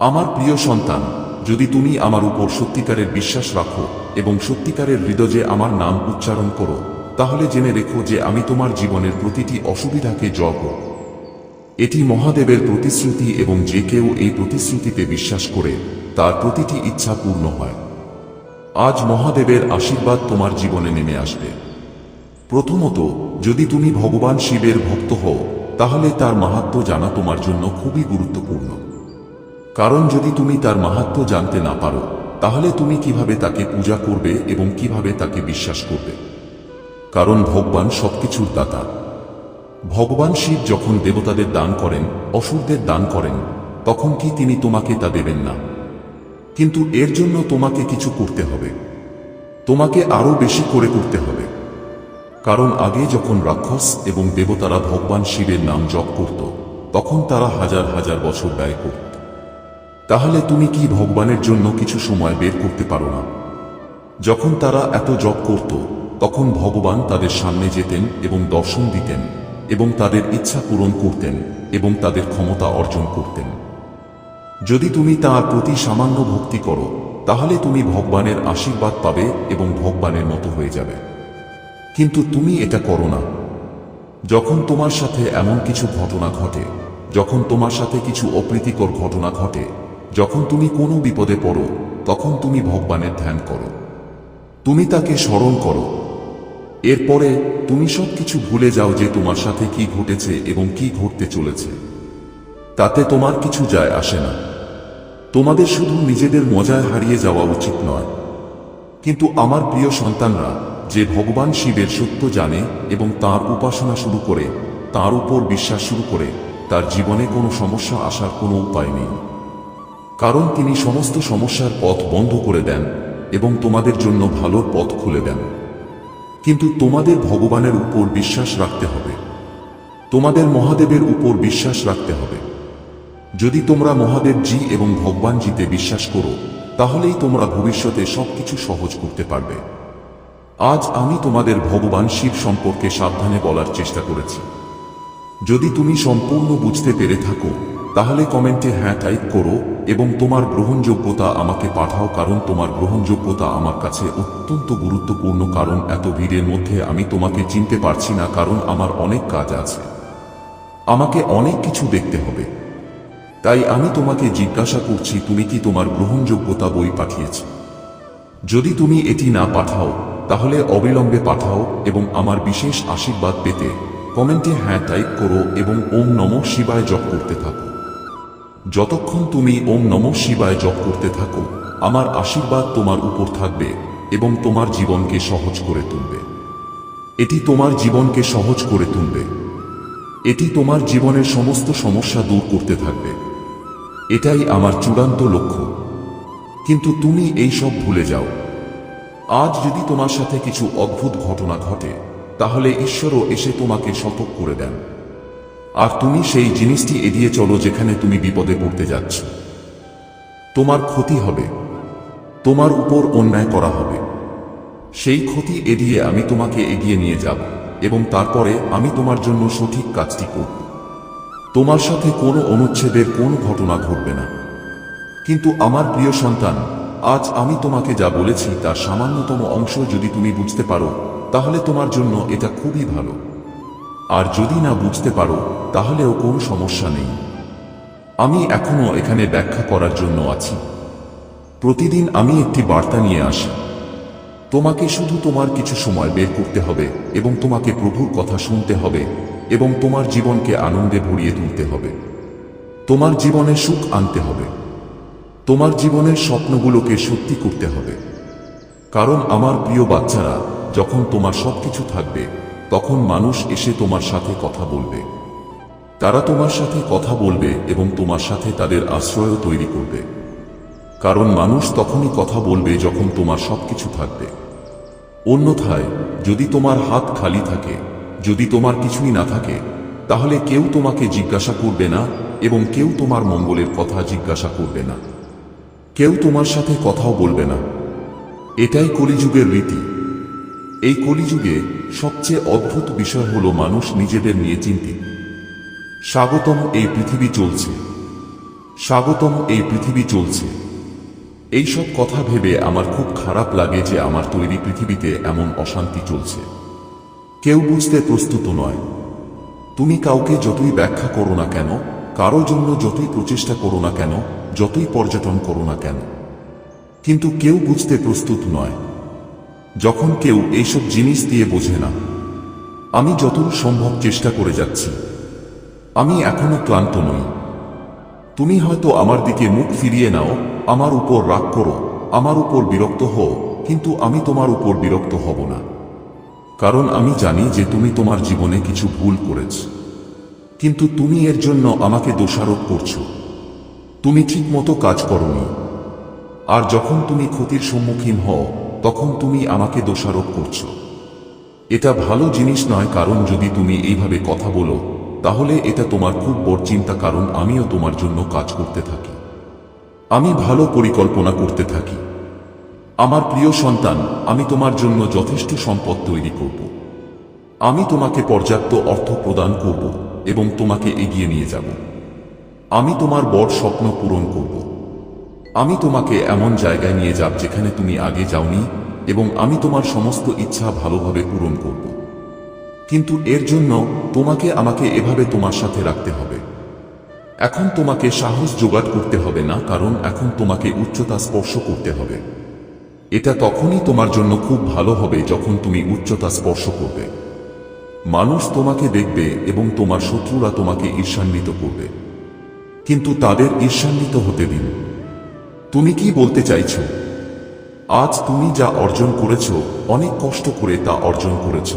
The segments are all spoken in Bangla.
আমার প্রিয় সন্তান, যদি তুমি আমার উপর সত্যিকারের বিশ্বাস রাখো এবং সত্যিকারের হৃদয়ে আমার নাম উচ্চারণ করো, তাহলে জেনে রেখো যে আমি তোমার জীবনের প্রতিটি অসুবিধাকে করব। এটি মহাদেবের প্রতিশ্রুতি এবং যে কেউ এই প্রতিশ্রুতিতে বিশ্বাস করে, তার প্রতিটি ইচ্ছা পূর্ণ হয়। আজ মহাদেবের আশীর্বাদ তোমার জীবনে নেমে আসবে। প্রথমত, যদি তুমি ভগবান শিবের ভক্ত হও, তাহলে তার মাহাত্ম্য জানা তোমার জন্য খুবই গুরুত্বপূর্ণ। কারণ যদি তুমি তার মাহাত্ম জানতে না পারো, তাহলে তুমি কীভাবে তাকে পূজা করবে এবং কীভাবে তাকে বিশ্বাস করবে? কারণ ভগবান সবকিছুর দাতা। ভগবান শিব যখন দেবতাদের দান করেন, অসুরদের দান করেন, তখন কি তিনি তোমাকে তা দেবেন না? কিন্তু এর জন্য তোমাকে কিছু করতে হবে। তোমাকে আরও বেশি করে করতে হবে। কারণ আগে যখন রাক্ষস এবং দেবতারা ভগবান শিবের নাম জপ করত, তখন তারা হাজার হাজার বছর ব্যয় করত। তাহলে তুমি কি ভগবানের জন্য কিছু সময় বের করতে পারো না? যখন তারা এত জপ করত, তখন ভগবান তাদের সামনে যেতেন এবং দর্শন দিতেন এবং তাদের ইচ্ছা পূরণ করতেন এবং তাদের ক্ষমতা অর্জন করতেন। যদি তুমি তার প্রতি সামান্য ভক্তি করো, তাহলে তুমি ভগবানের আশীর্বাদ পাবে এবং ভগবানের মতো হয়ে যাবে। কিন্তু তুমি এটা করো না। যখন তোমার সাথে এমন কিছু ঘটনা ঘটে, যখন তোমার সাথে কিছু অপ্রীতিকর ঘটনা ঘটে যখন তুমি কোনো বিপদে পড়ো, তখন তুমি ভগবানের ধ্যান করো। তুমি তাকে স্মরণ করো। এরপরে তুমি সব কিছু ভুলে যাও যে তোমার সাথে কি ঘটেছে এবং কি ঘটতে চলেছে। তাতে তোমার কিছু যায় আসে না। তোমাদের শুধু নিজেদের মজায় হারিয়ে যাওয়া উচিত নয়। কিন্তু আমার প্রিয় সন্তানরা, যে ভগবান শিবের সত্য জানে এবং তার উপাসনা শুরু করে, তার উপর বিশ্বাস শুরু করে, তার জীবনে কোনো সমস্যা আসার কোনো উপায় নেই। কারণ তিনি সমস্ত সমস্যার পথ বন্ধ করে দেন এবং তোমাদের জন্য ভালোর পথ খুলে দেন। কিন্তু তোমাদের ভগবানের উপর বিশ্বাস রাখতে হবে। তোমাদের মহাদেবের উপর বিশ্বাস রাখতে হবে। যদি তোমরা মহাদেব জি এবং ভগবান জিতে বিশ্বাস করো, তাহলেই তোমরা ভবিষ্যতে সবকিছু সহজ করতে পারবে। আজ আমি তোমাদের ভগবান শিব সম্পর্কে সাবধানে বলার চেষ্টা করেছি। যদি তুমি সম্পূর্ণ বুঝতে পেরে থাকো তাহলে কমেন্টে হ্যাঁ টাইপ করো এবং তোমার গ্রহণযোগ্যতা আমাকে পাঠাও, কারণ তোমার গ্রহণযোগ্যতা আমার কাছে অত্যন্ত গুরুত্বপূর্ণ, কারণ এত ভিড়ের মধ্যে আমি তোমাকে চিনতে পারছি না, কারণ আমার অনেক কাজ আছে। আমাকে অনেক কিছু দেখতে হবে। তাই আমি তোমাকে জিজ্ঞাসা করছি, তুমি কি তোমার গ্রহণযোগ্যতা বই পাঠিয়েছ? যদি তুমি এটি না পাঠাও, তাহলে অবিলম্বে পাঠাও এবং আমার বিশেষ আশীর্বাদ পেতে কমেন্টে হ্যাঁ টাইপ করো এবং ওম নম শিবায় জপ করতে থাকো। যতক্ষণ তুমি ওম নম শিবায় জপ করতে থাকো, আমার আশীর্বাদ তোমার উপর থাকবে এবং তোমার জীবনকে সহজ করে তুলবে। এটি তোমার জীবনকে সহজ করে তুলবে। এটি তোমার জীবনের সমস্ত সমস্যা দূর করতে থাকবে। এটাই আমার চূড়ান্ত লক্ষ্য। কিন্তু তুমি এই সব ভুলে যাও। আজ যদি তোমার সাথে কিছু অদ্ভুত ঘটনা ঘটে, তাহলে ঈশ্বরও এসে তোমাকে শতক করে দেন। আর তুমি সেই জিনিসটি এড়িয়ে চলো যেখানে তুমি বিপদে পড়তে যাচ্ছ। তোমার ক্ষতি হবে। তোমার উপর অন্যায় করা হবে। সেই ক্ষতি এড়িয়ে আমি তোমাকে এগিয়ে নিয়ে যাব এবং তারপরে আমি তোমার জন্য সঠিক কাজটি করব। তোমার সাথে কোনো অনুচ্ছেদের কোনো ঘটনা ঘটবে না। কিন্তু আমার প্রিয় সন্তান, আজ আমি তোমাকে যা বলেছি তার সামান্যতম অংশ যদি তুমি বুঝতে পারো, তাহলে তোমার জন্য এটা খুবই ভালো। আর যদি না বুঝতে পারো, তাহলেও কোনো সমস্যা নেই। আমি এখনও এখানে ব্যাখ্যা করার জন্য আছি। প্রতিদিন আমি একটি বার্তা নিয়ে আসি। তোমাকে শুধু তোমার কিছু সময় বের করতে হবে এবং তোমাকে প্রভুর কথা শুনতে হবে এবং তোমার জীবনকে আনন্দে ভরিয়ে তুলতে হবে। তোমার জীবনে সুখ আনতে হবে। তোমার জীবনের স্বপ্নগুলোকে সত্যি করতে হবে। কারণ আমার প্রিয় বাচ্চারা, যখন তোমার সবকিছু থাকবে তখন মানুষ এসে তোমার সাথে কথা বলবে। তারা তোমার সাথে কথা বলবে এবং তোমার সাথে তাদের আশ্রয়ও তৈরি করবে। কারণ মানুষ তখনই কথা বলবে যখন তোমার সবকিছু থাকবে। অন্যথায়, যদি তোমার হাত খালি থাকে, যদি তোমার কিছুই না থাকে, তাহলে কেউ তোমাকে জিজ্ঞাসা করবে না এবং কেউ তোমার মঙ্গলের কথা জিজ্ঞাসা করবে না। কেউ তোমার সাথে কথাও বলবে না। এটাই কলিযুগের রীতি। এই কলিযুগে সবচেয়ে অদ্ভুত বিষয় হলো মানুষ নিজেদের নিয়ে চিন্তিত। স্বাগতম এই পৃথিবী চলছে। স্বাগতম এই পৃথিবী চলছে। এইসব কথা ভেবে আমার খুব খারাপ লাগে যে আমার তৈরি পৃথিবীতে এমন অশান্তি চলছে। কেউ বুঝতে প্রস্তুত নয়। তুমি কাউকে যতই ব্যাখ্যা করো না কেন, কারও জন্য যতই প্রচেষ্টা করো না কেন, যতই পর্যটন করো না কেন। কিন্তু কেউ বুঝতে প্রস্তুত নয়। যখন কেউ এইসব জিনিস দিয়ে বোঝে না, আমি যতদূর সম্ভব চেষ্টা করে যাচ্ছি। আমি এখনও ক্লান্ত নই। তুমি হয়তো আমার দিকে মুখ ফিরিয়ে নাও, আমার উপর রাগ করো, আমার উপর বিরক্ত হও, কিন্তু আমি তোমার উপর বিরক্ত হব না। কারণ আমি জানি যে তুমি তোমার জীবনে কিছু ভুল করেছ। কিন্তু তুমি এর জন্য আমাকে দোষারোপ করছ। তুমি ঠিকমতো কাজ করনি। আর যখন তুমি ক্ষতির সম্মুখীন হও তখন তুমি আমাকে দোষারোপ করছ। এটা ভালো জিনিস নয়, কারণ যদি তুমি এইভাবে কথা বলো, তাহলে এটা তোমার খুব বড় চিন্তা, কারণ আমিও তোমার জন্য কাজ করতে থাকি। আমি ভালো পরিকল্পনা করতে থাকি। আমার প্রিয় সন্তান, আমি তোমার জন্য যথেষ্ট সম্পদ তৈরি করব। আমি তোমাকে পর্যাপ্ত অর্থ প্রদান করব এবং তোমাকে এগিয়ে নিয়ে যাব। আমি তোমার বড় স্বপ্ন পূরণ করব। আমি তোমাকে এমন জায়গায় নিয়ে যাব যেখানে তুমি আগে যাওনি এবং আমি তোমার সমস্ত ইচ্ছা ভালোভাবে পূরণ করব। কিন্তু এর জন্য তোমাকে আমাকে এভাবে তোমার সাথে রাখতে হবে। এখন তোমাকে সাহস জোগাড় করতে হবে না, কারণ এখন তোমাকে উচ্চতা স্পর্শ করতে হবে। এটা তখনই তোমার জন্য খুব ভালো হবে যখন তুমি উচ্চতা স্পর্শ করবে। মানুষ তোমাকে দেখবে এবং তোমার শত্রুরা তোমাকে ঈর্ষান্বিত করবে। কিন্তু তাদের ঈর্ষান্বিত হতে দিন। তুমি কি বলতে চাইছ? আজ তুমি যা অর্জন করেছ, অনেক কষ্ট করে তা অর্জন করেছ।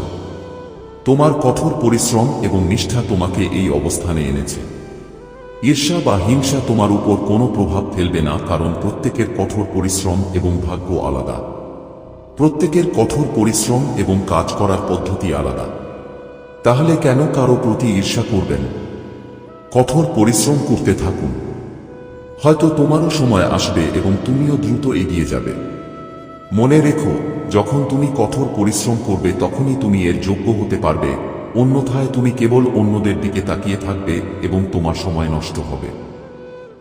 তোমার কঠোর পরিশ্রম এবং নিষ্ঠা তোমাকে এই অবস্থানে এনেছে। ঈর্ষা বা হিংসা তোমার উপর কোনো প্রভাব ফেলবে না, কারণ প্রত্যেকের কঠোর পরিশ্রম এবং ভাগ্য আলাদা। প্রত্যেকের কঠোর পরিশ্রম এবং কাজ করার পদ্ধতি আলাদা। তাহলে কেন কারও প্রতি ঈর্ষা করবেন? কঠোর পরিশ্রম করতে থাকুন। হয়তো তোমারও সময় আসবে এবং তুমিও দ্রুত এগিয়ে যাবে। মনে রেখো, যখন তুমি কঠোর পরিশ্রম করবে, তখনই তুমি এর যোগ্য হতে পারবে। অন্যথায় তুমি কেবল অন্যদের দিকে তাকিয়ে থাকবে এবং তোমার সময় নষ্ট হবে।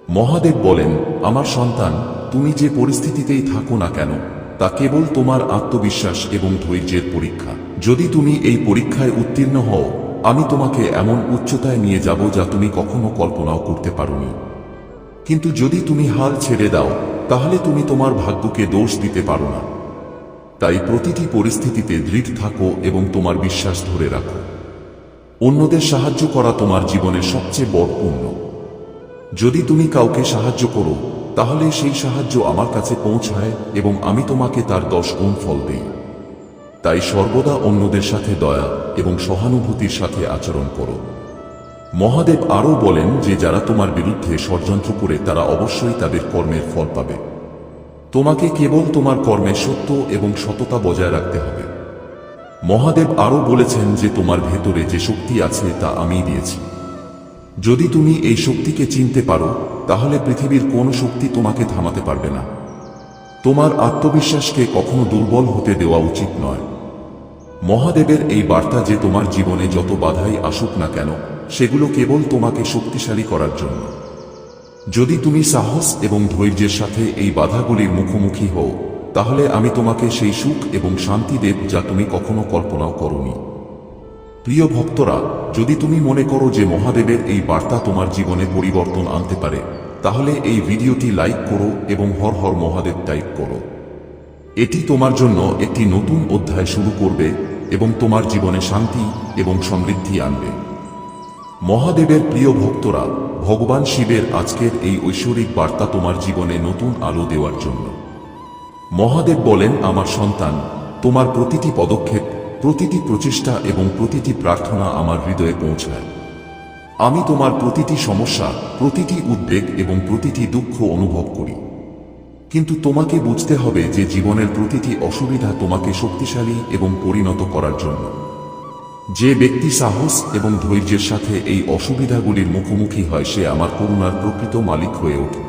মহাদেব বলেন, আমার সন্তান, তুমি যে পরিস্থিতিতেই থাকো না কেন, তা কেবল তোমার আত্মবিশ্বাস এবং ধৈর্যের পরীক্ষা। যদি তুমি এই পরীক্ষায় উত্তীর্ণ হও, আমি তোমাকে এমন উচ্চতায় নিয়ে যাব যা তুমি কখনো কল্পনাও করতে পারোনি। কিন্তু যদি তুমি হাল ছেড়ে দাও, তাহলে তুমি তোমার ভাগ্যকে দোষ দিতে পারো না। তাই প্রতিটি পরিস্থিতিতে দৃঢ় থাকো এবং তোমার বিশ্বাস ধরে রাখো। অন্যদের সাহায্য করা তোমার জীবনের সবচেয়ে বড় পুণ্য। যদি তুমি কাউকে সাহায্য করো, তাহলে সেই সাহায্য আমার কাছে পৌঁছায় এবং আমি তোমাকে তার দশ গুণ ফল দেই। তাই সর্বদা অন্যদের সাথে দয়া এবং সহানুভূতির সাথে আচরণ করো। মহাদেব আরও বলেন যে যারা তোমার বিরুদ্ধে ষড়যন্ত্র করে তারা অবশ্যই তাদের কর্মের ফল পাবে। তোমাকে কেবল তোমার কর্মের সত্য এবং সততা বজায় রাখতে হবে। মহাদেব আরও বলেছেন যে তোমার ভেতরে যে শক্তি আছে তা আমি দিয়েছি। যদি তুমি এই শক্তিকে চিনতে পারো, তাহলে পৃথিবীর কোনো শক্তি তোমাকে থামাতে পারবে না। তোমার আত্মবিশ্বাসকে কখনো দুর্বল হতে দেওয়া উচিত নয়। মহাদেবের এই বার্তা যে তোমার জীবনে যত বাধাই আসুক না কেন সেগুলো কেবল তোমাকে শক্তিশালী করার জন্য। যদি তুমি সাহস এবং ধৈর্যের সাথে এই বাধাগুলির মুখোমুখি হও, তাহলে আমি তোমাকে সেই সুখ এবং শান্তি দেব যা তুমি কখনো কল্পনাও করনি। প্রিয় ভক্তরা, যদি তুমি মনে করো যে মহাদেবের এই বার্তা তোমার জীবনে পরিবর্তন আনতে পারে, তাহলে এই ভিডিওটি লাইক করো এবং হর হর মহাদেব টাইপ করো। এটি তোমার জন্য একটি নতুন অধ্যায় শুরু করবে এবং তোমার জীবনে শান্তি এবং সমৃদ্ধি আনবে। মহাদেবের প্রিয় ভক্তরা, ভগবান শিবের আজকের এই ঐশ্বরিক বার্তা তোমার জীবনে নতুন আলো দেওয়ার জন্য। মহাদেব বলেন, আমার সন্তান, তোমার প্রতিটি পদক্ষেপ, প্রতিটি প্রচেষ্টা এবং প্রতিটি প্রার্থনা আমার হৃদয়ে পৌঁছায়। আমি তোমার প্রতিটি সমস্যা, প্রতিটি উদ্বেগ এবং প্রতিটি দুঃখ অনুভব করি। কিন্তু তোমাকে বুঝতে হবে যে জীবনের প্রতিটি অসুবিধা তোমাকে শক্তিশালী এবং পরিণত করার জন্য। যে ব্যক্তি সাহস এবং ধৈর্যের সাথে এই অসুবিধাগুলির মুখোমুখি হয়, সে আমার করুণার প্রকৃত মালিক হয়ে ওঠে।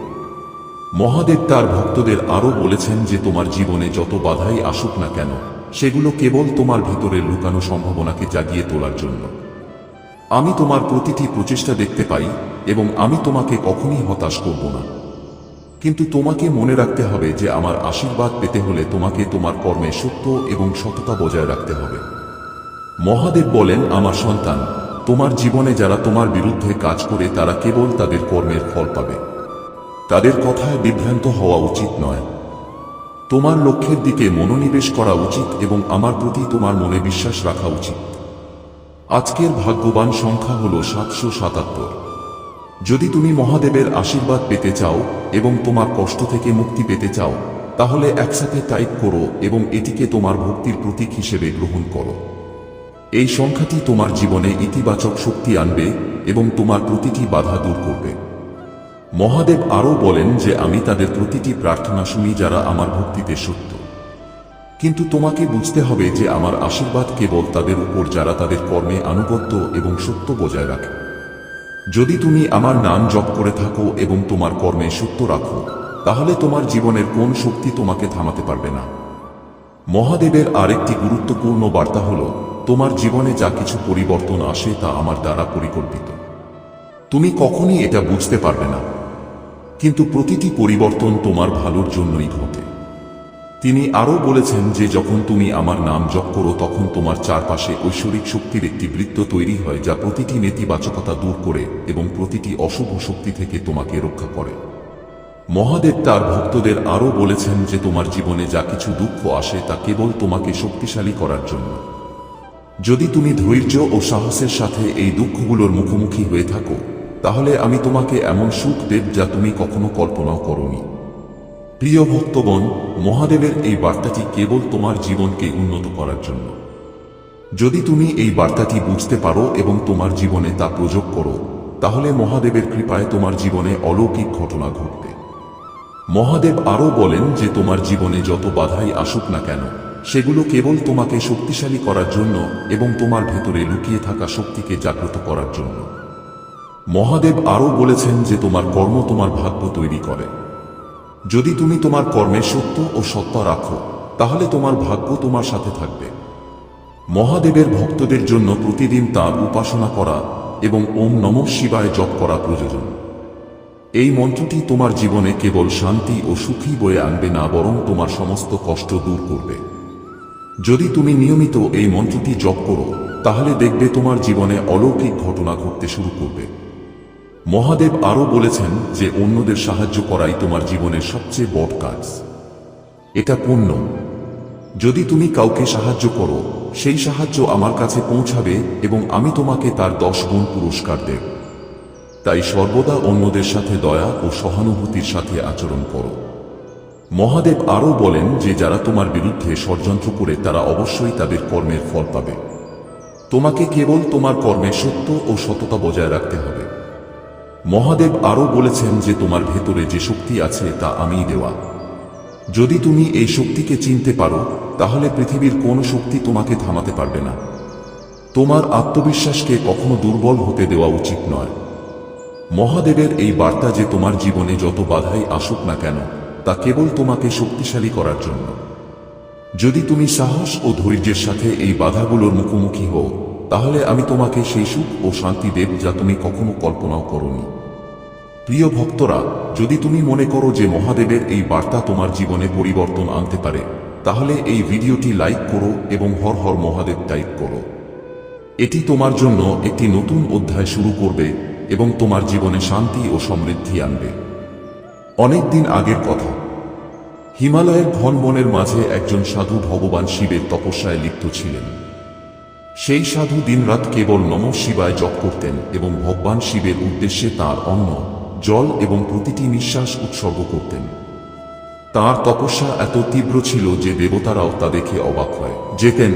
মহাদেব তার ভক্তদের আরও বলেছেন যে, তোমার জীবনে যত বাধাই আসুক না কেন, সেগুলো কেবল তোমার ভিতরের লুকানো সম্ভাবনাকে জাগিয়ে তোলার জন্য। আমি তোমার প্রতিটি প্রচেষ্টা দেখতে পাই এবং আমি তোমাকে কখনই হতাশ করব না। কিন্তু তোমাকে মনে রাখতে হবে যে, আমার আশীর্বাদ পেতে হলে তোমাকে তোমার কর্মে সত্য এবং সততা বজায় রাখতে হবে। মহাদেব বলেন, আমার সন্তান, তোমার জীবনে যারা তোমার বিরুদ্ধে কাজ করে, তারা কেবল তাদের কর্মের ফল পাবে। তাদের কথায় বিভ্রান্ত হওয়া উচিত নয়। তোমার লক্ষ্যের দিকে মনোনিবেশ করা উচিত এবং আমার প্রতি তোমার মনে বিশ্বাস রাখা উচিত। আজকের ভাগ্যবান সংখ্যা হল সাতশো সাতাত্তর। যদি তুমি মহাদেবের আশীর্বাদ পেতে চাও এবং তোমার কষ্ট থেকে মুক্তি পেতে চাও, তাহলে একসাথে টাইপ করো এবং এটিকে তোমার ভক্তির প্রতীক হিসেবে গ্রহণ করো। এই সংখ্যাটি তোমার জীবনে ইতিবাচক শক্তি আনবে এবং তোমার প্রতিটি বাধা দূর করবে। মহাদেব আরও বলেন যে আমি তাদের প্রতিটি প্রার্থনা শুনি যারা আমার ভক্তিতে সত্য। কিন্তু তোমাকে বুঝতে হবে যে আমার আশীর্বাদ কেবল তাদের উপর যারা তাদের কর্মে আনুগত্য এবং সত্য বজায় রাখে। যদি তুমি আমার নাম জপ করে থাকো এবং তোমার কর্মে সত্য রাখো, তাহলে তোমার জীবনের কোন শক্তি তোমাকে থামাতে পারবে না। মহাদেবের আরেকটি গুরুত্বপূর্ণ বার্তা হল তোমার জীবনে যা কিছু পরিবর্তন আসে তা আমার দ্বারা পরিকল্পিত। তুমি কখনই এটা বুঝতে পারবে না। কিন্তু প্রতিটি পরিবর্তন তোমার ভালোর জন্যই ঘটে। তিনি আরও বলেছেন যে যখন তুমি আমার নাম জপ করো, তখন তোমার চারপাশে ঐশ্বরিক শক্তির একটি বৃত্ত তৈরি হয় যা প্রতিটি নেতিবাচকতা দূর করে এবং প্রতিটি অশুভ শক্তি থেকে তোমাকে রক্ষা করে। মহাদেব তার ভক্তদের আরও বলেছেন যে তোমার জীবনে যা কিছু দুঃখ আসে তা কেবল তোমাকে শক্তিশালী করার জন্য। যদি তুমি ধৈর্য ও সাহসের সাথে এই দুঃখগুলোর মুখোমুখি হয়ে থাকো, তাহলে আমি তোমাকে এমন সুখ দেব যা তুমি কখনো কল্পনাও করনি। প্রিয় ভক্তগণ, মহাদেবের এই বার্তাটি কেবল তোমার জীবনকে উন্নত করার জন্য। যদি তুমি এই বার্তাটি বুঝতে পারো এবং তোমার জীবনে তা প্রয়োগ করো, তাহলে মহাদেবের কৃপায় তোমার জীবনে অলৌকিক ঘটনা ঘটবে। মহাদেব আরও বলেন যে তোমার জীবনে যত বাধাই আসুক না কেন সেগুলো কেবল তোমাকে শক্তিশালী করার জন্য এবং তোমার ভেতরে লুকিয়ে থাকা শক্তিকে জাগ্রত করার জন্য। মহাদেব আরও বলেছেন যে তোমার কর্ম তোমার ভাগ্য তৈরি করে। যদি তুমি তোমার কর্মে সত্য ও সত্তা রাখো, তাহলে তোমার ভাগ্য তোমার সাথে থাকবে। মহাদেবের ভক্তদের জন্য প্রতিদিন তার উপাসনা করা এবং ওম নম শিবায় জপ করা প্রয়োজন। এই মন্ত্রটি তোমার জীবনে কেবল শান্তি ও সুখী বয়ে আনবে না, বরং তোমার সমস্ত কষ্ট দূর করবে। যদি তুমি নিয়মিত এই মন্ত্রটি জপ করো, তাহলে দেখবে তোমার জীবনে অলৌকিক ঘটনা ঘটতে শুরু করবে। মহাদেব আরও বলেছেন যে অন্যদের সাহায্য করাই তোমার জীবনের সবচেয়ে বড় কাজ। এটা পূর্ণ। যদি তুমি কাউকে সাহায্য করো, সেই সাহায্য আমার কাছে পৌঁছাবে এবং আমি তোমাকে তার দশ গুণ পুরস্কার দেব। তাই সর্বদা অন্যদের সাথে দয়া ও সহানুভূতির সাথে আচরণ করো। মহাদেব আরও বলেন যে যারা তোমার বিরুদ্ধে ষড়যন্ত্র করে তারা অবশ্যই তাদের কর্মের ফল পাবে। তোমাকে কেবল তোমার কর্মে সত্য ও সততা বজায় রাখতে হবে। মহাদেব আরও বলেছেন যে তোমার ভেতরে যে শক্তি আছে তা আমিই দেওয়া। যদি তুমি এই শক্তিকে চিনতে পারো, তাহলে পৃথিবীর কোনো শক্তি তোমাকে থামাতে পারবে না। তোমার আত্মবিশ্বাসকে কখনো দুর্বল হতে দেওয়া উচিত নয়। মহাদেবের এই বার্তা যে তোমার জীবনে যত বাধাই আসুক না কেন তা কেবল তোমাকে শক্তিশালী করার জন্য। যদি তুমি সাহস ও ধৈর্যের সাথে এই বাধাগুলোর মুখোমুখি হও, তাহলে আমি তোমাকে সেই সুখ ও শান্তি দেব যা তুমি কখনো কল্পনাও করনি। প্রিয় ভক্তরা, যদি তুমি মনে করো যে মহাদেবের এই বার্তা তোমার জীবনে পরিবর্তন আনতে পারে, তাহলে এই ভিডিওটি লাইক করো এবং হর হর মহাদেব টাইপ করো। এটি তোমার জন্য একটি নতুন অধ্যায় শুরু করবে এবং তোমার জীবনে শান্তি ও সমৃদ্ধি আনবে। অনেক দিন আগের কথা। হিমালয়ের ঘন বনের মাঝে একজন সাধু ভগবান শিবের তপস্যায় লিপ্ত ছিলেন। সেই সাধু দিনরাত কেবল নম শিবায় জপ করতেন এবং ভগবান শিবের উদ্দেশ্যে তার অন্ন, জল এবং প্রতিটি নিঃশ্বাস উৎসর্গ করতেন। তার তপস্যা এত তীব্র ছিল যে দেবতারাও তা দেখে অবাক হয়। যেতেন,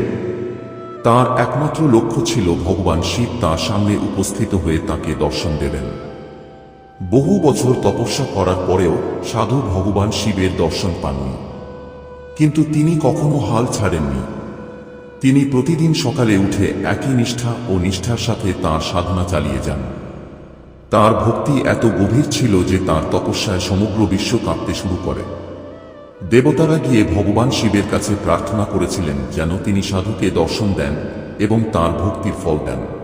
তার একমাত্র লক্ষ্য ছিল ভগবান শিব তার সামনে উপস্থিত হয়ে তাকে দর্শন দেবেন। বহু বছর তপস্যা করার পরেও সাধু ভগবান শিবের দর্শন পাননি। কিন্তু তিনি কখনো হাল ছাড়েননি। তিনি প্রতিদিন সকালে উঠে একই নিষ্ঠা ও নিষ্ঠার সাথে তার সাধনা চালিয়ে যান। তার ভক্তি এত গভীর ছিল যে তার তপস্যায় সমগ্র বিশ্ব কাঁপতে শুরু করে। দেবতারা গিয়ে ভগবান শিবের কাছে প্রার্থনা করেছিলেন যেন তিনি সাধুকে দর্শন দেন এবং তার ভক্তির ফল দেন।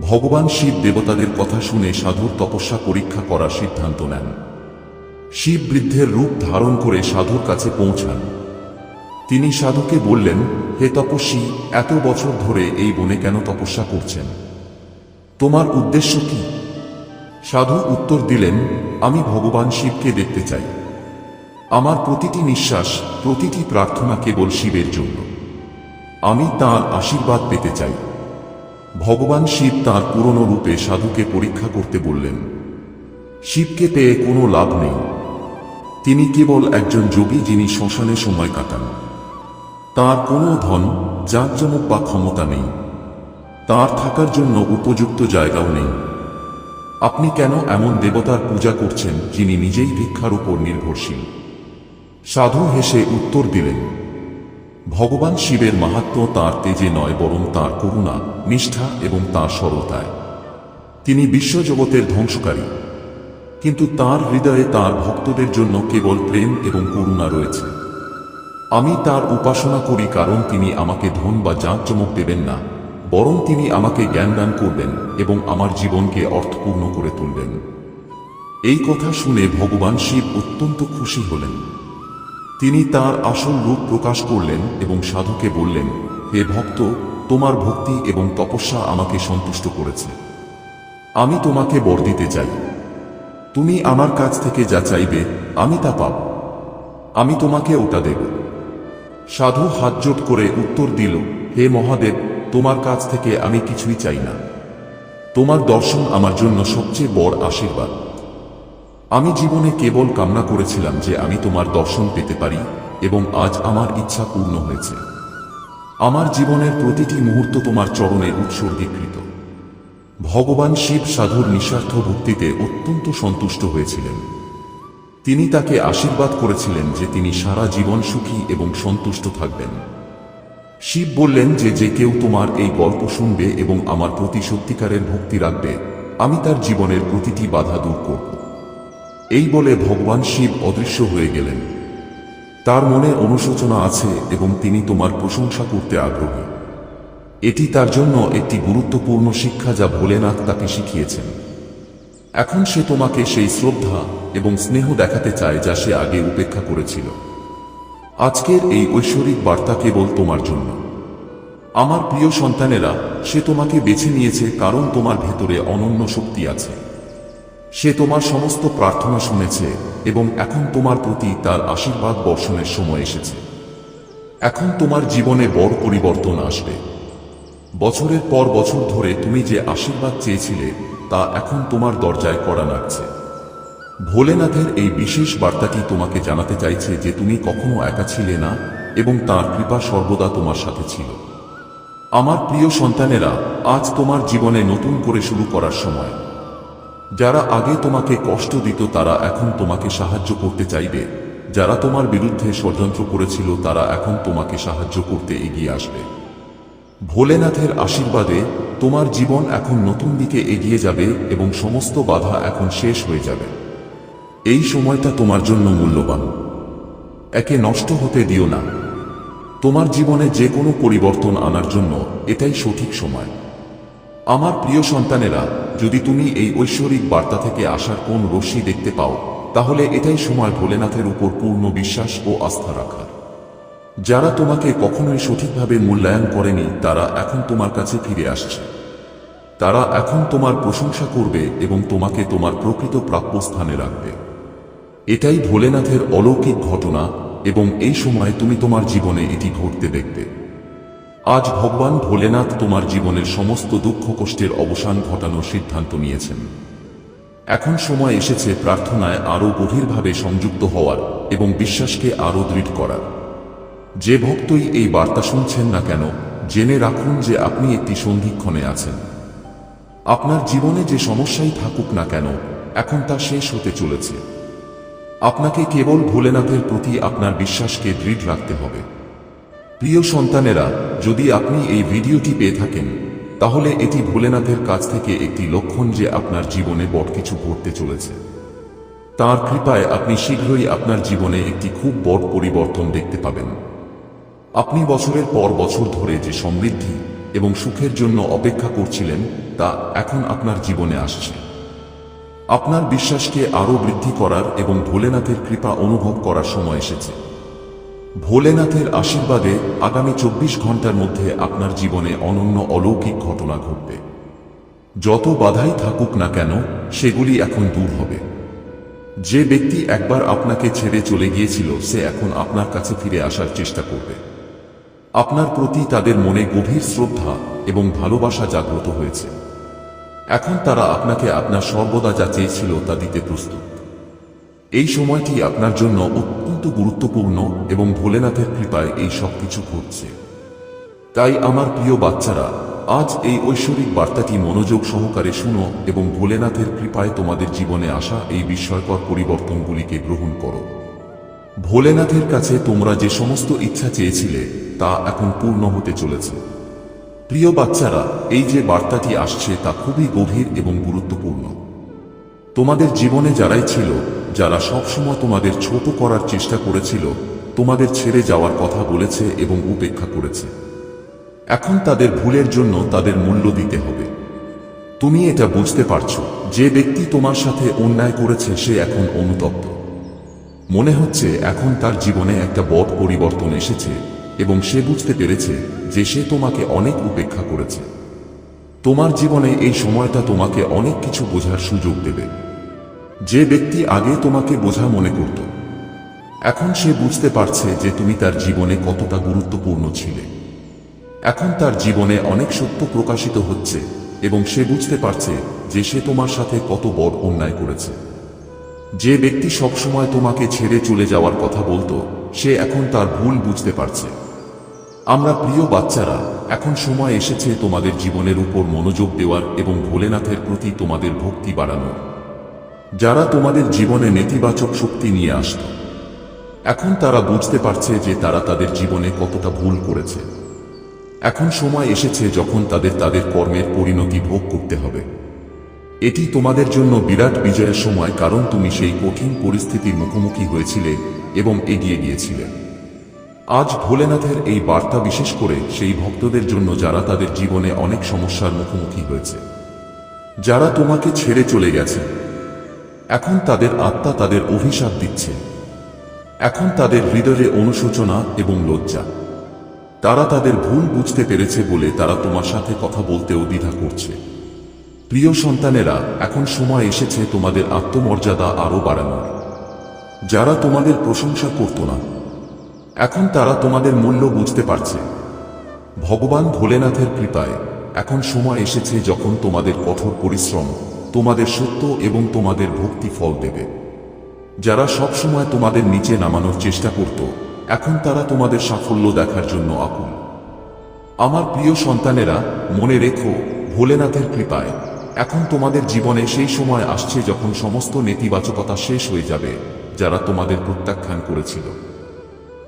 ভগবান শিব দেবতাদের কথা শুনে সাধুর তপস্যা পরীক্ষা করার সিদ্ধান্ত নেন। শিব বৃদ্ধের রূপ ধারণ করে সাধুর কাছে পৌঁছান। তিনি সাধুকে বললেন, হে তপস্বী, এত বছর ধরে এই বনে কেন তপস্যা করছেন? তোমার উদ্দেশ্য কি? সাধু উত্তর দিলেন, আমি ভগবান শিবকে দেখতে চাই। আমার প্রতিটি নিঃশ্বাস, প্রতিটি প্রার্থনা কেবল শিবের জন্য। আমি তাঁর আশীর্বাদ পেতে চাই। ভগবান শিব তার পুরনো রূপে সাধুকে পরীক্ষা করতে বললেন, শিবকে পেয়ে কোনো লাভ নেই। তিনি কেবল একজন যোগী যিনি শ্মশানে সময় কাটান। তার কোনো ধন জাঁকজমক বা ক্ষমতা নেই। তার থাকার জন্য উপযুক্ত জায়গাও নেই। আপনি কেন এমন দেবতার পূজা করছেন যিনি নিজেই ভিক্ষার উপর নির্ভরশীল? সাধু হেসে উত্তর দিলেন ভগবান শিবের মাহাত্ম তার তেজে নয়, বরং তার করুণা, নিষ্ঠা এবং তার সরলতায়। তিনি বিশ্বজগতের ধ্বংসকারী। কিন্তু তার হৃদয়ে তার ভক্তদের জন্য কেবল প্রেম এবং করুণা রয়েছে। আমি তার উপাসনা করি কারণ তিনি আমাকে ধন বা জাঁকজমক দেবেন না, বরং তিনি আমাকে জ্ঞান দান করবেন এবং আমার জীবনকে অর্থপূর্ণ করে তুলবেন। এই কথা শুনে ভগবান শিব অত্যন্ত খুশি হলেন। তিনি তার আসল রূপ প্রকাশ করলেন এবং সাধুকে বললেন, হে ভক্ত, তোমার ভক্তি এবং তপস্যা আমাকে সন্তুষ্ট করেছে। আমি তোমাকে বর দিতে চাই। তুমি আমার কাছ থেকে যা চাইবে, আমি তা পাব। আমি তোমাকে ওটা দেব। সাধু হাতজোট করে উত্তর দিল, হে মহাদেব, তোমার কাছ থেকে আমি কিছুই চাই না। তোমার দর্শন আমার জন্য সবচেয়ে বড় আশীর্বাদ। আমি জীবনে কেবল কামনা করেছিলাম যে আমি তোমার দর্শন পেতে পারি এবং আজ আমার ইচ্ছা পূর্ণ হয়েছে। আমার জীবনের প্রতিটি মুহূর্ত তোমার চরণে উৎসর্গীকৃত। ভগবান শিব সাধুর নিঃস্বার্থ ভক্তিতে অত্যন্ত সন্তুষ্ট হয়েছিলেন। তিনি তাকে আশীর্বাদ করেছিলেন যে তিনি সারা জীবন সুখী এবং সন্তুষ্ট থাকবেন। শিব বললেন যে যে কেউ তোমার এই গল্প শুনবে এবং আমার প্রতি সত্যিকারের ভক্তি রাখবে, আমি তার জীবনের প্রতিটি বাধা দূর করব। এই বলে ভগবান শিব অদৃশ্য হয়ে গেলেন। তার মনে অনুশোচনা আছে এবং তিনি তোমার প্রশংসা করতে আগ্রহী। এটি তার জন্য একটি গুরুত্বপূর্ণ শিক্ষা যা ভোলেনাথ তাকে শিখিয়েছেন। এখন সে তোমাকে সেই শ্রদ্ধা এবং স্নেহ দেখাতে চায় যা সে আগে উপেক্ষা করেছিল। আজকের এই ঐশ্বরিক বার্তা কেবল তোমার জন্য। আমার প্রিয় সন্তানেরা, সে তোমাকে বেছে নিয়েছে কারণ তোমার ভেতরে অনন্য শক্তি আছে। সে তোমার সমস্ত প্রার্থনা শুনেছে এবং এখন তোমার প্রতি তার আশীর্বাদ বর্ষণের সময় এসেছে। এখন তোমার জীবনে বড় পরিবর্তন আসবে। বছরের পর বছর ধরে তুমি যে আশীর্বাদ চেয়েছিলে, তা এখন তোমার দরজায় করা নাড়ছে। ভোলেনাথের এই বিশেষ বার্তাটি তোমাকে জানাতে চাইছে যে তুমি কখনো একা ছিলে না এবং তার কৃপা সর্বদা তোমার সাথে ছিল। আমার প্রিয় সন্তানেরা, আজ তোমার জীবনে নতুন করে শুরু করার সময়। যারা আগে তোমাকে কষ্ট দিত, তারা এখন তোমাকে সাহায্য করতে চাইবে। যারা তোমার বিরুদ্ধে ষড়যন্ত্র করেছিল, তারা এখন তোমাকে সাহায্য করতে এগিয়ে আসবে। ভোলেনাথের আশীর্বাদে তোমার জীবন এখন নতুন দিকে এগিয়ে যাবে এবং সমস্ত বাধা এখন শেষ হয়ে যাবে। এই সময়টা তোমার জন্য মূল্যবান। একে নষ্ট হতে দিও না। তোমার জীবনে যে কোনো পরিবর্তন আনার জন্য এটাই সঠিক সময়। আমার প্রিয় সন্তানেরা, যদি তুমি এই ঐশ্বরিক বার্তা থেকে আসার কোন রশ্মি দেখতে পাও, তাহলে এটাই সময় ভোলেনাথের উপর পূর্ণ বিশ্বাস ও আস্থা রাখার। যারা তোমাকে কখনোই সঠিকভাবে মূল্যায়ন করেনি, তারা এখন তোমার কাছে ফিরে আসছে। তারা এখন তোমার প্রশংসা করবে এবং তোমাকে তোমার প্রকৃত প্রাপ্য স্থানে রাখবে। এটাই ভোলেনাথের অলৌকিক ঘটনা, এবং এই সময় তুমি তোমার জীবনে এটি ঘটতে দেখবে। আজ ভগবান ভোলেনাথ তোমার জীবনের সমস্ত দুঃখ কষ্টের অবসান ঘটানোর সিদ্ধান্ত নিয়েছেন। এখন সময় এসেছে প্রার্থনায় আরও গভীরভাবে সংযুক্ত হওয়ার এবং বিশ্বাসকে আরও দৃঢ় করার। যে ভক্তই এই বার্তা শুনছেন না কেন, জেনে রাখুন যে আপনি একটি সন্ধিক্ষণে আছেন। আপনার জীবনে যে সমস্যাই থাকুক না কেন, এখন তা শেষ হতে চলেছে। আপনাকে কেবল ভোলেনাথের প্রতি আপনার বিশ্বাসকে দৃঢ় রাখতে হবে। প্রিয় সন্তানেরা, যদি আপনি এই ভিডিওটি পেয়ে থাকেন, তাহলে এটি ভোলেনাথের কাছ থেকে একটি লক্ষণ যে আপনার জীবনে বড় কিছু ঘটতে চলেছে। তার কৃপায় আপনি শীঘ্রই আপনার জীবনে একটি খুব বড় পরিবর্তন দেখতে পাবেন। আপনি বছরের পর বছর ধরে যে সমৃদ্ধি এবং সুখের জন্য অপেক্ষা করছিলেন, তা এখন আপনার জীবনে আসছে। আপনার বিশ্বাসকে আরও বৃদ্ধি করার এবং ভোলেনাথের কৃপা অনুভব করার সময় এসেছে। ভোলেনাথের আশীর্বাদে আগামী চব্বিশ ঘণ্টার মধ্যে আপনার জীবনে অনন্য অলৌকিক ঘটনা ঘটবে। যত বাধাই থাকুক না কেন, সেগুলি এখন দূর হবে। যে ব্যক্তি একবার আপনাকে ছেড়ে চলে গিয়েছিল, সে এখন আপনার কাছে ফিরে আসার চেষ্টা করবে। আপনার প্রতি তাদের মনে গভীর শ্রদ্ধা এবং ভালোবাসা জাগ্রত হয়েছে। এখন তারা আপনাকে আপনার সর্বদা যা চেয়েছিল তা দিতে প্রস্তুত। এই সময়টি আপনার জন্য অত্যন্ত গুরুত্বপূর্ণ এবং ভোলেনাথের কৃপায় এই সব কিছু ঘটছে। তাই আমার প্রিয় বাচ্চারা, আজ এই ঐশ্বরিক বার্তাটি মনোযোগ সহকারে শুনো এবং ভোলেনাথের কৃপায় তোমাদের জীবনে আসা এই বিস্ময়কর পরিবর্তনগুলিকে গ্রহণ করো। ভোলেনাথের কাছে তোমরা যে সমস্ত ইচ্ছা চেয়েছিলে, তা এখন পূর্ণ হতে চলেছে। প্রিয় বাচ্চারা, এই যে বার্তাটি আসছে তা খুবই গভীর এবং গুরুত্বপূর্ণ। তোমাদের জীবনে যারাই ছিল, যারা সবসময় তোমাদের ছোট করার চেষ্টা করেছিল, তোমাদের ছেড়ে যাওয়ার কথা বলেছে এবং উপেক্ষা করেছে। এখন তাদের ভুলের জন্য তাদের মূল্য দিতে হবে। তুমি এটা বুঝতে পারছ, যে ব্যক্তি তোমার সাথে অন্যায় করেছে, সে এখন অনুতপ্ত। মনে হচ্ছে এখন তার জীবনে একটা বড় পরিবর্তন এসেছে এবং সে বুঝতে পেরেছে যে সে তোমাকে অনেক উপেক্ষা করেছে। তোমার জীবনে এই সময়টা তোমাকে অনেক কিছু বোঝার সুযোগ দেবে। যে ব্যক্তি আগে তোমাকে বোঝা মনে করত, এখন সে বুঝতে পারছে যে তুমি তার জীবনে কতটা গুরুত্বপূর্ণ ছিলে। এখন তার জীবনে অনেক সত্য প্রকাশিত হচ্ছে এবং সে বুঝতে পারছে যে সে তোমার সাথে কত বড় অন্যায় করেছে। যে ব্যক্তি সবসময় তোমাকে ছেড়ে চলে যাওয়ার কথা বলতো, সে এখন তার ভুল বুঝতে পারছে। আমরা প্রিয় বাচ্চারা, এখন সময় এসেছে তোমাদের জীবনের উপর মনোযোগ দেওয়ার এবং ভোলেনাথের প্রতি তোমাদের ভক্তি বাড়ানোর। যারা তোমাদের জীবনে নেতিবাচক শক্তি নিয়ে আসত, এখন তারা বুঝতে পারছে যে তারা তাদের জীবনে কতটা ভুল করেছে। এখন সময় এসেছে যখন তাদের তাদের কর্মের পরিণতি ভোগ করতে হবে। এটি তোমাদের জন্য বিরাট বিজয়ের সময়, কারণ তুমি সেই কঠিন পরিস্থিতির মুখোমুখি হয়েছিলে এবং এগিয়ে গিয়েছিলে। আজ ভোলেনাথের এই বার্তা বিশেষ করে সেই ভক্তদের জন্য যারা তাদের জীবনে অনেক সমস্যার মুখোমুখি হয়েছে। যারা তোমাকে ছেড়ে চলে গেছে। এখন তাদের আত্মা তাদের অভিশাপ দিচ্ছে। এখন তাদের হৃদয়ে অনুশোচনা এবং লজ্জা। তারা তাদের ভুল বুঝতে পেরেছে বলে তারা তোমার সাথে কথা বলতেও দ্বিধা করছে। প্রিয় সন্তানেরা, এখন সময় এসেছে তোমাদের আত্মমর্যাদা আরও বাড়ানোর। যারা তোমাদের প্রশংসা করত না এখন তারা তোমাদের মূল্য বুঝতে পারছে। ভগবান ভোলেনাথের কৃপায় এখন সময় এসেছে যখন তোমাদের কঠোর পরিশ্রম, তোমাদের সত্য এবং তোমাদের ভক্তি ফল দেবে। যারা সবসময় তোমাদের নিচে নামানোর চেষ্টা করত, এখন তারা তোমাদের সাফল্য দেখার জন্য আকুল। আমার প্রিয় সন্তানেরা, মনে রেখো, ভোলেনাথের কৃপায় এখন তোমাদের জীবনে সেই সময় আসছে যখন সমস্ত নেতিবাচকতা শেষ হয়ে যাবে, যারা তোমাদের প্রত্যাখ্যান করেছিল।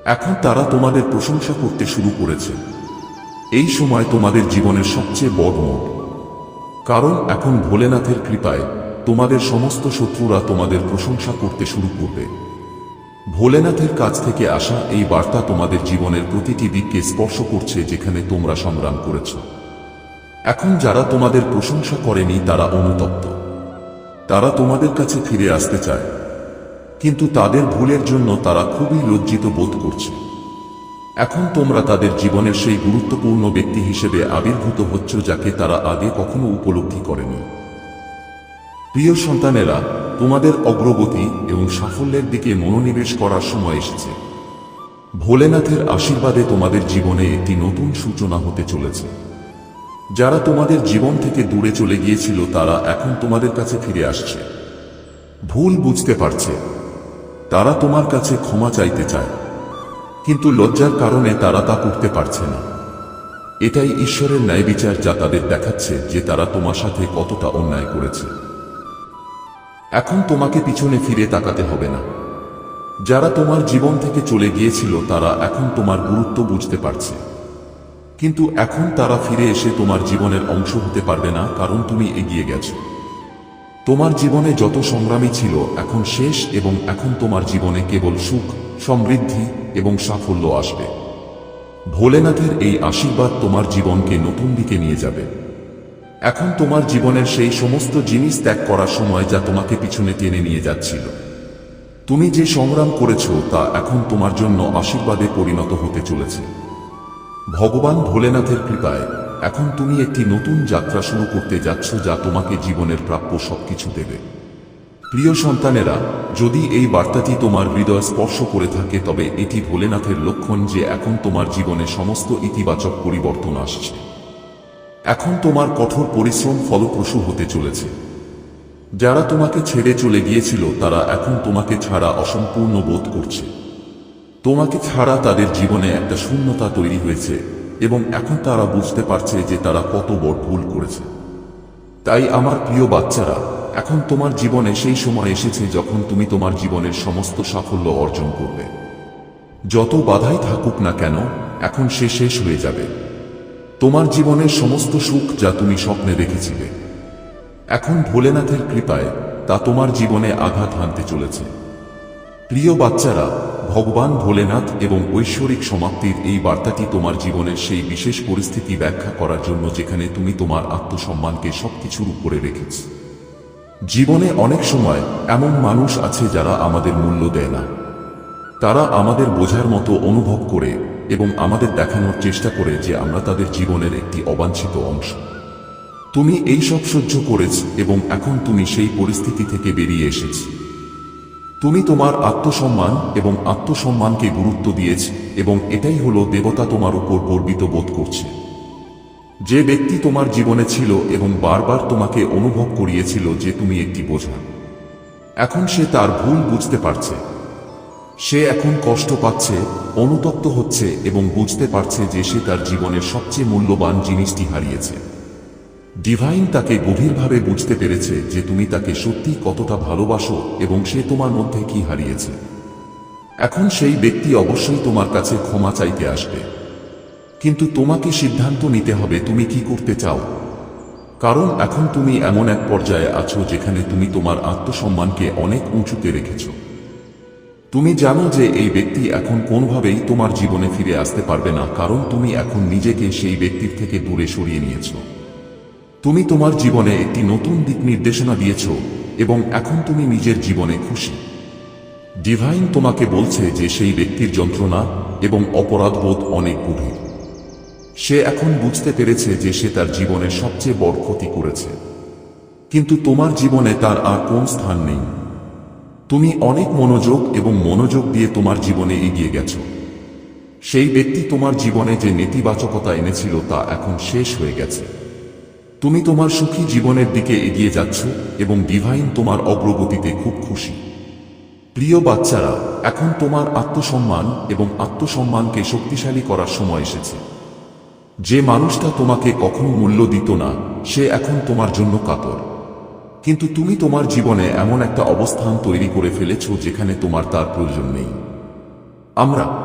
এখন তারা তোমাদের প্রশংসা করতে শুরু করেছে। এই সময় তোমাদের জীবনের সবচেয়ে বড় মোড় কারণ এখন ভোলেনাথের কৃপায় তোমাদের সমস্ত শত্রুরা তোমাদের প্রশংসা করতে শুরু করবে। ভোলেনাথের কাছ থেকে আসা এই বার্তা তোমাদের জীবনের প্রতিটি দিককে স্পর্শ করছে যেখানে তোমরা সংগ্রাম করেছ। এখন যারা তোমাদের প্রশংসা করেনি তারা অনুতপ্ত। তারা তোমাদের কাছে ফিরে আসতে চায়। কিন্তু তাদের ভুলের জন্য তারা খুবই লজ্জিত বোধ করছে। এখন তোমরা তাদের জীবনের সেই গুরুত্বপূর্ণ ব্যক্তি হিসেবে আবির্ভূত হচ্ছ যাকে তারা আগে কখনো উপলব্ধি করেনি। প্রিয় সন্তানেরা, তোমাদের অগ্রগতি এবং সাফল্যের দিকে মনোনিবেশ করার সময় এসেছে। ভোলেনাথের আশীর্বাদে তোমাদের জীবনে একটি নতুন সূচনা হতে চলেছে। যারা তোমাদের জীবন থেকে দূরে চলে গিয়েছিল, তারা এখন তোমাদের কাছে ফিরে আসছে। ভুল বুঝতে পারছে তারা তোমার কাছে ক্ষমা চাইতে চায়। কিন্তু লজ্জার কারণে তারা তা করতে পারছে না। এটাই ঈশ্বরের ন্যায় বিচার যা তাদের দেখাচ্ছে যে তারা তোমার সাথে কতটা অন্যায় করেছে। এখন তোমাকে পিছনে ফিরে তাকাতে হবে না। যারা তোমার জীবন থেকে চলে গিয়েছিল, তারা এখন তোমার গুরুত্ব বুঝতে পারছে। কিন্তু এখন তারা ফিরে এসে তোমার জীবনের অংশ হতে পারবে না, কারণ তুমি এগিয়ে গেছো। তোমার জীবনে যত সংগ্রামী ছিল, এখন শেষ এবং এখন তোমার জীবনে কেবল সুখ, সমৃদ্ধি এবং সাফল্য আসবে। ভোলেনাথের এই আশীর্বাদ তোমার জীবনকে নতুন দিকে নিয়ে যাবে। এখন তোমার জীবনের সেই সমস্ত জিনিস ত্যাগ করার সময় যা তোমাকে পিছনে টেনে নিয়ে যাচ্ছিল। তুমি যে সংগ্রাম করেছ, তা এখন তোমার জন্য আশীর্বাদে পরিণত হতে চলেছে। ভগবান ভোলেনাথের কৃপায় এখন তুমি একটি নতুন যাত্রা শুরু করতে যাচ্ছ যা তোমাকে জীবনের প্রাপ্য সবকিছু দেবে। প্রিয় সন্তানেরা, যদি এই বার্তাটি তোমার হৃদয় স্পর্শ করে থাকে, তবে এটি ভোলেনাথের লক্ষণ যে এখন তোমার জীবনে সমস্ত ইতিবাচক পরিবর্তন আসছে। এখন তোমার কঠোর পরিশ্রম ফলপ্রসূ হতে চলেছে। যারা তোমাকে ছেড়ে চলে গিয়েছিল, তারা এখন তোমাকে ছাড়া অসম্পূর্ণ বোধ করছে। তোমাকে ছাড়া তাদের জীবনে একটা শূন্যতা তৈরি হয়েছে। এবং এখন তারা বুঝতে পারছে যে তারা কত বড় ভুল করেছে। তাই আমার প্রিয় বাচ্চারা, এখন তোমার জীবনে সেই সময় এসেছে যখন তুমি তোমার জীবনের সমস্ত সাফল্য অর্জন করবে। যত বাধাই থাকুক না কেন, এখন সে শেষ হয়ে যাবে। তোমার জীবনের সমস্ত সুখ যা তুমি স্বপ্নে দেখেছিলে, এখন ভোলেনাথের কৃপায় তা তোমার জীবনে আঘাত হানতে চলেছে। প্রিয় বাচ্চারা ভগবান ভোলেনাথ এবং ঐশ্বরিক সমাপ্তির এই বার্তাটি তোমার জীবনের সেই বিশেষ পরিস্থিতি ব্যাখ্যা করার জন্য যেখানে তুমি তোমার আত্মসম্মানকে সবকিছুর উপরে রেখেছ। জীবনে অনেক সময় এমন মানুষ আছে যারা আমাদের মূল্য দেয় না। তারা আমাদের বোঝার মতো অনুভব করে এবং আমাদের দেখানোর চেষ্টা করে যে আমরা তাদের জীবনের একটি অবাঞ্ছিত অংশ। তুমি এই সব সহ্য করেছ এবং এখন তুমি সেই পরিস্থিতি থেকে বেরিয়ে এসেছ। তুমি তোমার আত্মসম্মান এবং আত্মসম্মানকে গুরুত্ব দিয়েছ এবং এটাই হলো দেবতা তোমার উপর গর্বিত বোধ করছে। যে ব্যক্তি তোমার জীবনে ছিল এবং বারবার তোমাকে অনুভব করিয়েছিল যে তুমি একটি বোঝা। এখন সে তার ভুল বুঝতে পারছে। সে এখন কষ্ট পাচ্ছে, অনুতপ্ত হচ্ছে এবং বুঝতে পারছে যে সে তার জীবনের সবচেয়ে মূল্যবান জিনিসটি হারিয়েছে। ডিভাইন তাকে গভীরভাবে বুঝতে পেরেছে যে তুমি তাকে সত্যি কতটা ভালোবাসো এবং সে তোমার মধ্যে কি হারিয়েছে। এখন সেই ব্যক্তি অবশ্যই তোমার কাছে ক্ষমা চাইতে আসবে। কিন্তু তোমাকে সিদ্ধান্ত নিতে হবে তুমি কি করতে চাও। কারণ এখন তুমি এমন এক পর্যায়ে আছো যেখানে তুমি তোমার আত্মসম্মানকে অনেক উঁচুতে রেখেছ। তুমি জানো যে এই ব্যক্তি এখন কোনোভাবেই তোমার জীবনে ফিরে আসতে পারবে না কারণ তুমি এখন নিজেকে সেই ব্যক্তির থেকে দূরে সরিয়ে নিয়েছ। তুমি তোমার জীবনে একটি নতুন দিক নির্দেশনা দিয়েছ এবং এখন তুমি নিজের জীবনে খুশি। ডিভাইন তোমাকে বলছে যে সেই ব্যক্তির যন্ত্রণা এবং অপরাধবোধ অনেক গভীর। সে এখন বুঝতে পেরেছে যে সে তার জীবনের সবচেয়ে বড় ক্ষতি করেছে। কিন্তু তোমার জীবনে তার আর কোন স্থান নেই। তুমি অনেক মনোযোগ এবং মনোযোগ দিয়ে তোমার জীবনে এগিয়ে গেছ। সেই ব্যক্তি তোমার জীবনে যে নেতিবাচকতা এনেছিল তা এখন শেষ হয়ে গেছে। তুমি তোমার সুখী জীবনের দিকে এগিয়ে যাচ্ছ এবং ডিভাইন তোমার অগ্রগতিতে খুব খুশি। প্রিয় বাচ্চারা, এখন তোমার আত্মসম্মান এবং আত্মসম্মানকে শক্তিশালী করার সময় এসেছে। যে মানুষটা তোমাকে কখনো মূল্য দিত না, সে এখন তোমার জন্য কাতর। কিন্তু তুমি তোমার জীবনে এমন একটা অবস্থান তৈরি করে ফেলেছ যেখানে তোমার তার প্রয়োজন নেই। আমরা